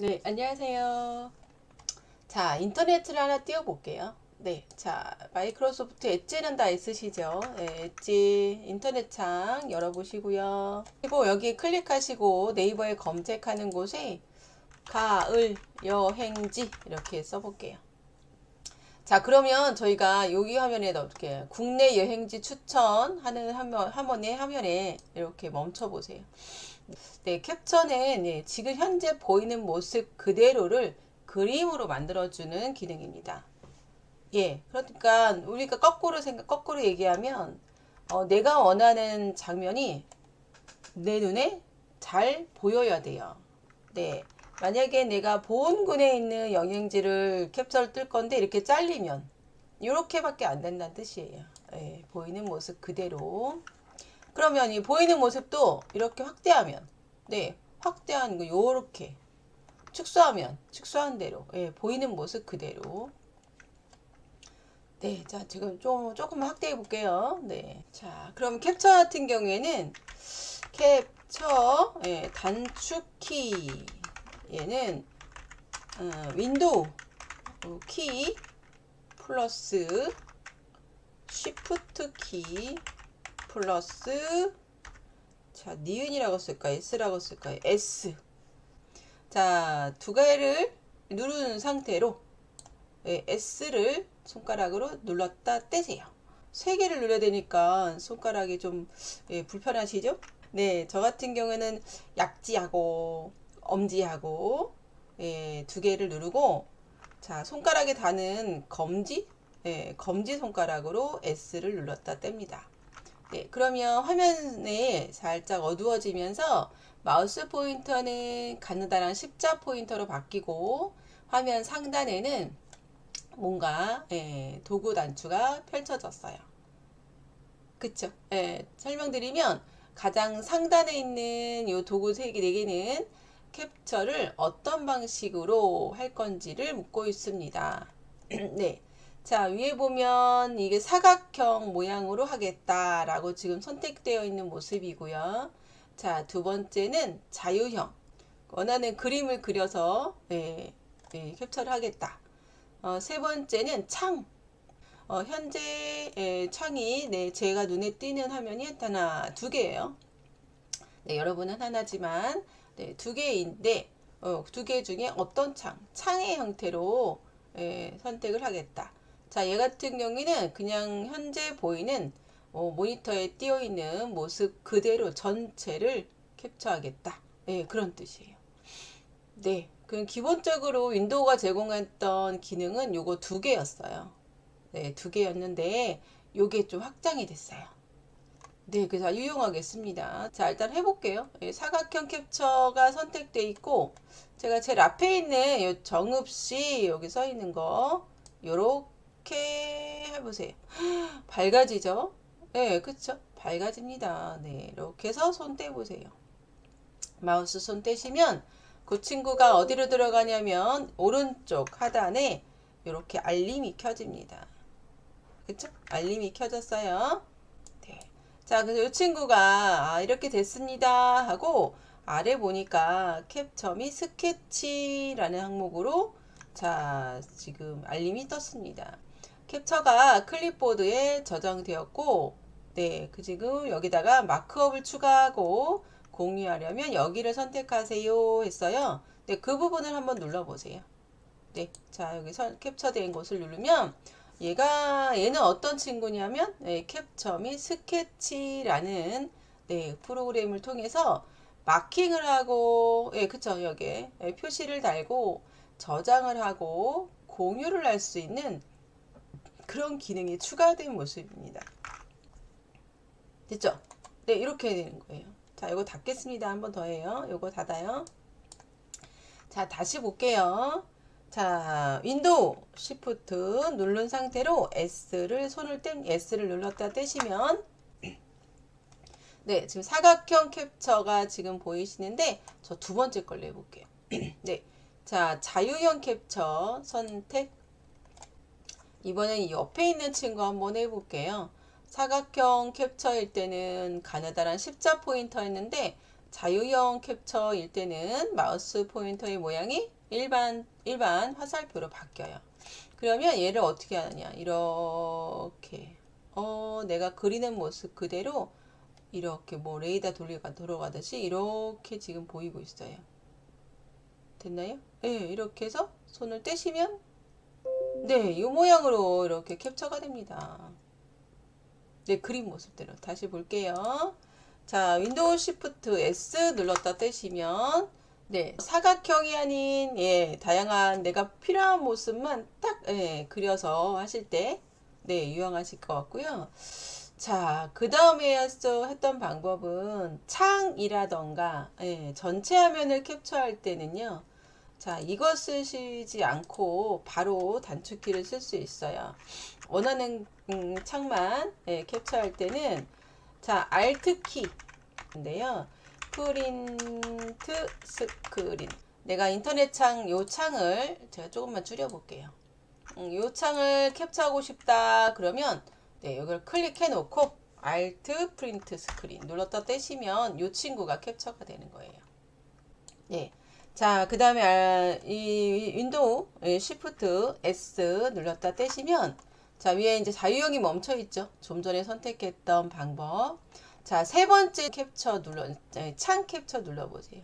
네, 안녕하세요. 자, 인터넷을 하나 띄워볼게요. 네, 자, 마이크로소프트 엣지는 다 있으시죠? 네, 엣지 인터넷 창 열어보시고요. 그리고 여기 클릭하시고 네이버에 검색하는 곳에 가을 여행지 이렇게 써볼게요. 자, 그러면 저희가 여기 화면에 어떻게 국내 여행지 추천하는 화면, 화면에 화면에 이렇게 멈춰보세요. 네, 캡처는 네, 지금 현재 보이는 모습 그대로를 그림으로 만들어주는 기능입니다. 예, 그러니까 우리가 거꾸로 생각, 거꾸로 얘기하면 어, 내가 원하는 장면이 내 눈에 잘 보여야 돼요. 네, 만약에 내가 보온군에 있는 영양지를 캡처를 뜰 건데 이렇게 잘리면 이렇게밖에 안 된다는 뜻이에요. 예, 보이는 모습 그대로. 그러면 이 보이는 모습도 이렇게 확대하면 네 확대하는 거 요렇게 축소하면 축소한 대로 예, 보이는 모습 그대로 네, 자 지금 좀 조금 확대해 볼게요. 네, 자 그럼 캡처 같은 경우에는 캡처 예, 단축키 얘는 어, 윈도우 키 플러스 쉬프트 키 플러스 자 니은이라고 쓸까요? S라고 쓸까요? S 자 두 개를 누른 상태로 예, S를 손가락으로 눌렀다 떼세요. 세 개를 눌러야 되니까 손가락이 좀 예, 불편하시죠? 네, 저 같은 경우는 약지하고 엄지하고 예, 두 개를 누르고 자 손가락에 닿는 검지 예, 검지 손가락으로 S를 눌렀다 뗍니다. 네, 그러면 화면에 살짝 어두워지면서 마우스 포인터는 가느다란 십자 포인터로 바뀌고 화면 상단에는 뭔가 예, 도구 단추가 펼쳐졌어요. 그쵸? 예, 설명드리면 가장 상단에 있는 이 도구 세 개, 네 개는 캡처를 어떤 방식으로 할 건지를 묻고 있습니다. 네. 자, 위에 보면 이게 사각형 모양으로 하겠다라고 지금 선택되어 있는 모습이고요. 자, 두 번째는 자유형. 원하는 그림을 그려서 예, 예, 캡처를 하겠다. 어, 세 번째는 창. 어, 현재 예, 창이 네, 제가 눈에 띄는 화면이 하나, 두 개예요. 네, 여러분은 하나지만 네, 두 개인데 어, 두 개 중에 어떤 창, 창의 형태로 예, 선택을 하겠다. 자, 얘 같은 경우에는 그냥 현재 보이는 어, 모니터에 띄어 있는 모습 그대로 전체를 캡처하겠다. 네, 그런 뜻이에요. 네, 그 기본적으로 윈도우가 제공했던 기능은 요거 두 개였어요. 네, 두 개였는데 요게 좀 확장이 됐어요. 네, 그래서 유용하겠습니다. 자, 일단 해볼게요. 예, 사각형 캡처가 선택돼 있고 제가 제일 앞에 있는 요 정읍시 여기 써 있는 거 요렇게 이렇게 해보세요. 밝아지죠? 네, 그쵸? 밝아집니다. 네, 이렇게 해서 손 떼보세요. 마우스 손 떼시면 그 친구가 어디로 들어가냐면 오른쪽 하단에 이렇게 알림이 켜집니다. 그쵸? 알림이 켜졌어요. 네. 자, 그래서 이 친구가 아, 이렇게 됐습니다 하고 아래 보니까 캡처 및 스케치라는 항목으로 자, 지금 알림이 떴습니다. 캡처가 클립보드에 저장되었고 네, 그 지금 여기다가 마크업을 추가하고 공유하려면 여기를 선택하세요 했어요. 네, 그 부분을 한번 눌러보세요. 네, 자 여기 선, 캡처된 곳을 누르면 얘가 얘는 어떤 친구냐면 네, 캡처 및 스케치라는 네, 프로그램을 통해서 마킹을 하고 예, 그쵸 여기에 예, 표시를 달고 저장을 하고 공유를 할 수 있는 그런 기능이 추가된 모습입니다. 됐죠? 네, 이렇게 되는 거예요. 자, 이거 닫겠습니다. 한번 더 해요. 이거 닫아요. 자, 다시 볼게요. 자, 윈도우 시프트 누른 상태로 S를 손을 뗀 S를 눌렀다 떼시면 네, 지금 사각형 캡처가 지금 보이시는데 저 두 번째 걸로 해 볼게요. 네, 자, 자유형 캡처 선택 이번엔 옆에 있는 친구 한번 해볼게요. 사각형 캡처일 때는 가느다란 십자 포인터였는데 자유형 캡처일 때는 마우스 포인터의 모양이 일반 일반 화살표로 바뀌어요. 그러면 얘를 어떻게 하느냐? 이렇게 어 내가 그리는 모습 그대로 이렇게 뭐 레이더 돌리가 돌아가듯이 이렇게 지금 보이고 있어요. 됐나요? 네, 이렇게 해서 손을 떼시면 네, 이 모양으로 이렇게 캡처가 됩니다. 네, 그림 모습대로 다시 볼게요. 자, 윈도우 시프트 S 눌렀다 떼시면 네, 사각형이 아닌 예, 다양한 내가 필요한 모습만 딱 예, 그려서 하실 때 네, 유용하실 것 같고요. 자, 그 다음에 했던 방법은 창이라던가 예, 전체 화면을 캡처할 때는요. 자, 이거 쓰시지 않고 바로 단축키를 쓸 수 있어요. 원하는 음, 창만 예, 캡처할 때는 자, Alt 키인데요. 프린트 스크린. 내가 인터넷 창, 요 창을 제가 조금만 줄여 볼게요. 음, 요 창을 캡처하고 싶다 그러면 네, 이걸 클릭해 놓고 Alt 프린트 스크린 눌렀다 떼시면 요 친구가 캡처가 되는 거예요. 예. 자, 그 다음에 이 윈도우 Shift S 눌렀다 떼시면 자, 위에 이제 자유형이 멈춰 있죠. 좀 전에 선택했던 방법. 자, 세 번째 캡처 눌러, 창 캡처 눌러 보세요.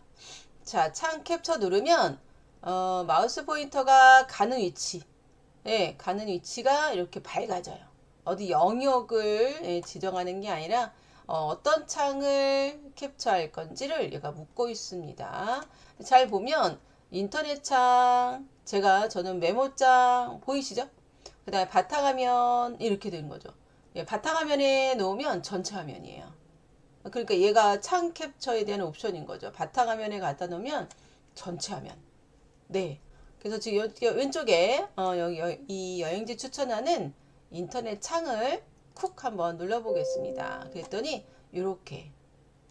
자, 창 캡처 누르면, 어, 마우스 포인터가 가는 위치, 예, 가는 위치가 이렇게 밝아져요. 어디 영역을 예, 지정하는 게 아니라, 어, 떤 창을 캡처할 건지를 얘가 묻고 있습니다. 잘 보면, 인터넷 창, 제가, 저는 메모장, 보이시죠? 그 다음에 바탕화면, 이렇게 되는 거죠. 예, 바탕화면에 놓으면 전체 화면이에요. 그러니까 얘가 창 캡처에 대한 옵션인 거죠. 바탕화면에 갖다 놓으면 전체 화면. 네. 그래서 지금 왼쪽에 어, 여기 여, 이 여행지 추천하는 인터넷 창을 쿡 한번 눌러보겠습니다. 그랬더니 이렇게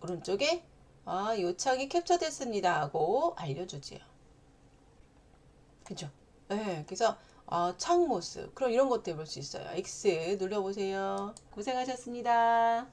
오른쪽에 아, 요 창이 캡처됐습니다 하고 알려주지요. 그죠? 네, 그래서 어, 창 모습 그럼 이런 것도 해볼 수 있어요. X 눌러보세요. 고생하셨습니다.